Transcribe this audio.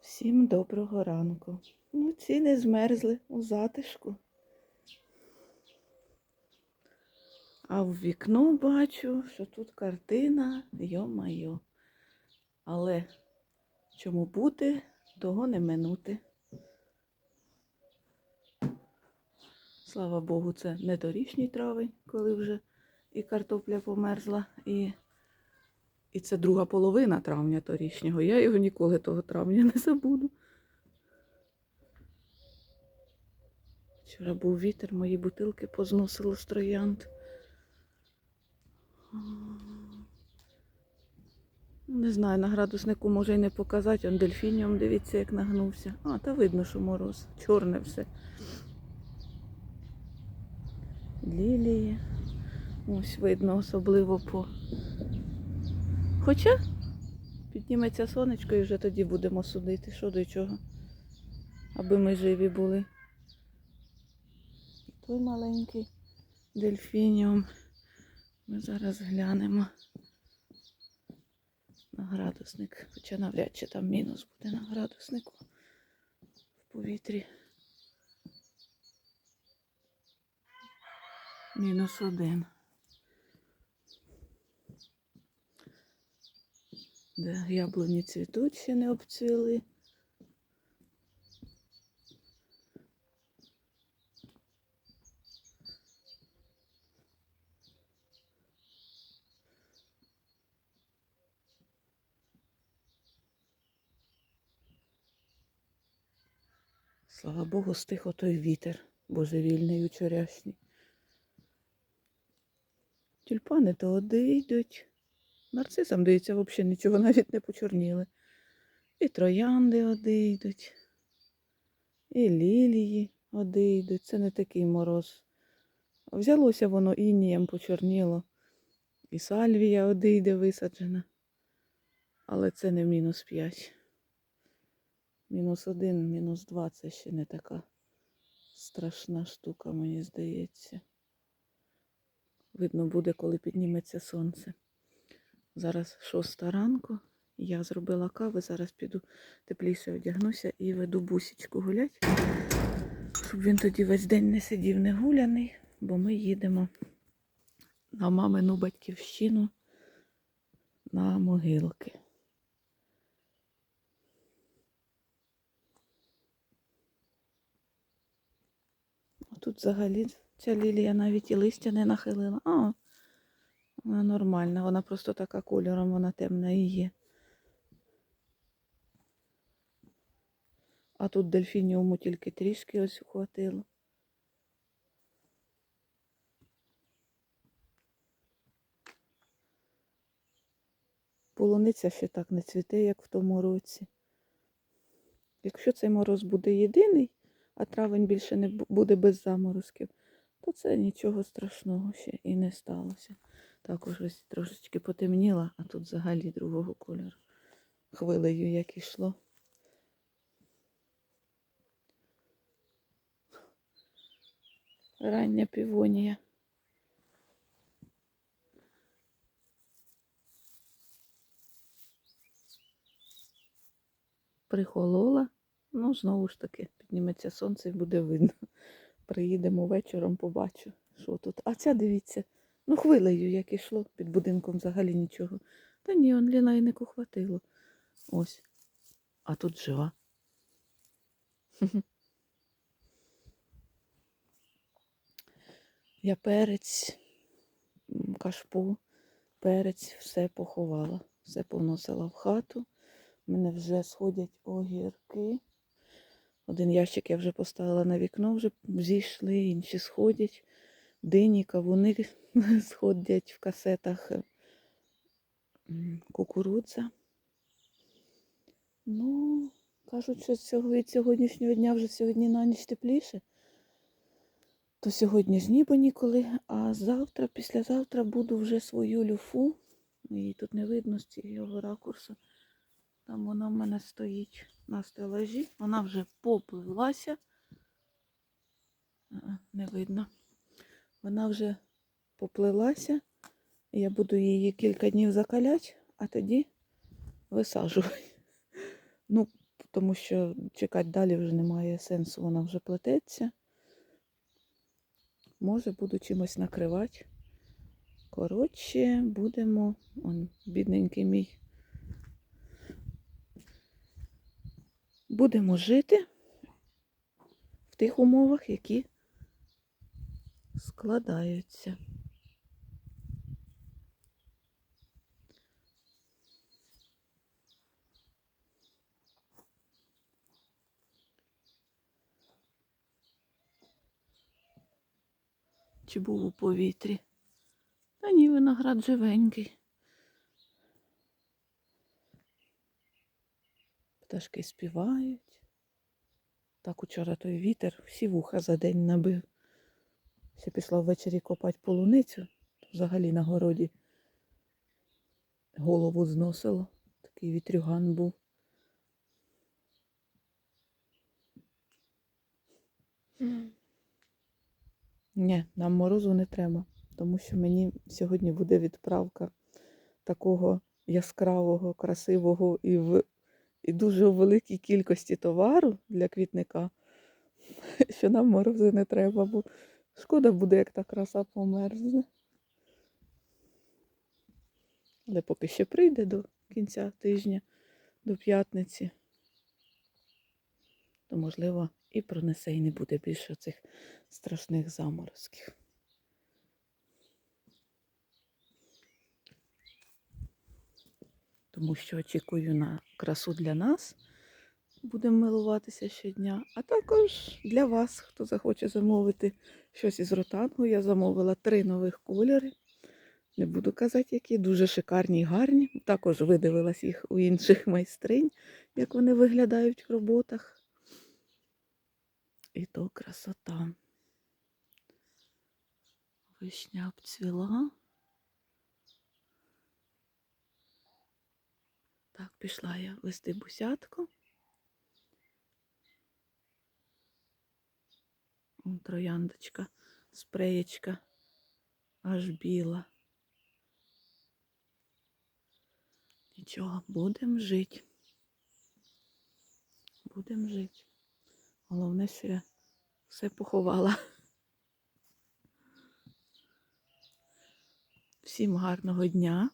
Всім доброго ранку. Ну, ці не змерзли у затишку. А в вікно бачу, що тут картина, йо-майо. Але чому бути, того не минути. Слава Богу, це не торічній травень, коли вже і картопля померзла, і, і це друга половина травня торічнього. Я його ніколи того травня не забуду. Вчора був вітер, мої бутилки позносило з троянд. Не знаю, на градуснику може й не показати, он дельфініум, дивіться, як нагнувся. А, та видно, що мороз. Чорне все. Лілії. Ось видно, особливо по. Хоча підніметься сонечко і вже тоді будемо судити, що до чого. Аби ми живі були. Той маленький дельфініум. Ми зараз глянемо на градусник. Хоча навряд чи там мінус буде на градуснику в повітрі. Мінус один. Де яблуні цвітуть, ще не обцвіли. Слава Богу, стих отой вітер божевільний вчорашній. Тюльпани то одійдуть. Нарцисам, дивіться, взагалі нічого навіть не почорніли. І троянди одійдуть, і лілії одійдуть. Це не такий мороз. Взялося воно інієм почорніло. І сальвія одійде висаджена. Але це не мінус 5. Мінус 1, мінус 2 це ще не така страшна штука, мені здається. Видно буде, коли підніметься сонце. Зараз шоста ранку. Я зробила кави, зараз піду тепліше одягнуся і веду бусічку гулять, щоб він тоді весь день не сидів не гуляний, бо ми їдемо на мамину батьківщину на могилки. Тут взагалі ця лілія навіть і листя не нахилила. А, вона нормальна, вона просто така кольором, вона темна і є. А тут дельфініуму тільки трішки ось хватило. Полуниця ще так не цвіте, як в тому році. Якщо цей мороз буде єдиний, а травень більше не буде без заморозків, то це нічого страшного ще і не сталося. Також ось трошечки потемніло, а тут взагалі другого кольору. Хвилею як ішло. Рання півонія. Прихолола. Ну, знову ж таки, підніметься сонце і буде видно. Приїдемо вечором, побачу, що тут. А ця дивіться, ну хвилею, як ішло, під будинком взагалі нічого. Та ні, он лінайнику хватило. Ось. А тут жива. Я перець, кашпу, перець, все поховала, все поносила в хату. У мене вже сходять огірки. Один ящик я вже поставила на вікно, вже зійшли, інші сходять. Дині, кавуни сходять в касетах е, кукурудза. Ну, кажуть, що цього від сьогоднішнього дня вже сьогодні на ніч тепліше. То сьогодні ж ніби ніколи, а завтра, післязавтра буду вже свою люфу. Її тут не видно з цього ракурсу. Там вона в мене стоїть на стелажі. Вона вже попливлася. Е, Не видно. Вона вже поплилася. Я буду її кілька днів закаляти, а тоді висаджувати. Ну, тому що чекати далі вже немає сенсу, вона вже плететься. Може, буду чимось накривати. Коротше, будемо, он, бідненький мій. Будемо жити в тих умовах, які складаються. Чи був у повітрі? Та ні, виноград живенький. Пташки співають. Так учора той вітер всі вуха за день набив. Ще пішла ввечері копати полуницю, взагалі на городі голову зносило. Такий вітрюган був. Ні, нам морозу не треба, тому що мені сьогодні буде відправка такого яскравого, красивого і в і дуже великій кількості товару для квітника, що нам морозу не треба, бо шкода буде, як та краса померзне. Але поки ще прийде до кінця тижня, до п'ятниці, то можливо і пронесе, і не буде більше цих страшних заморозків. Тому що очікую на красу для нас. Будемо милуватися щодня. А також для вас, хто захоче замовити щось із ротангу. Я замовила три нових кольори. Не буду казати, які дуже шикарні і гарні. Також видивилась їх у інших майстринь, як вони виглядають в роботах. І то красота. Вишня обцвіла. Так, пішла я вести бусятку. Трояндочка, спреєчка, аж біла. Нічого, будемо жити. Будемо жити. Головне, що я все поховала. Всім гарного дня.